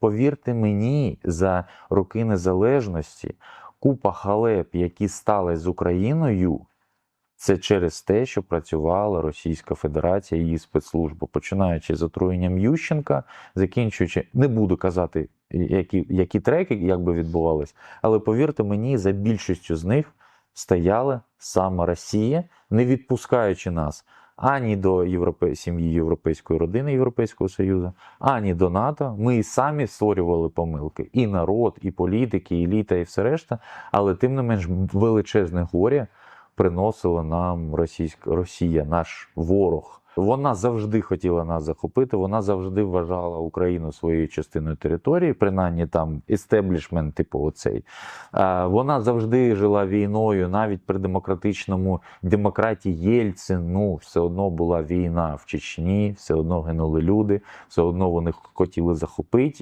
Повірте мені, за роки незалежності купа халеп, які стали з Україною, це через те, що працювала Російська Федерація і її спецслужба, починаючи з отруєнням Ющенка, закінчуючи, не буду казати, які, які треки як би відбувались, але повірте мені, за більшістю з них стояла саме Росія, не відпускаючи нас ані до європе... сім'ї європейської родини Європейського Союзу, ані до НАТО. Ми і самі створювали помилки. І народ, і політики, і еліта, і все решта. Але тим не менш величезне горе приносила нам російська Росія, наш ворог. Вона завжди хотіла нас захопити. Вона завжди вважала Україну своєю частиною території, принаймні там істеблішмент, типу оцей. Вона завжди жила війною, навіть при демократичному демократії Єльцину все одно була війна в Чечні, все одно гинули люди, все одно вони хотіли захопити.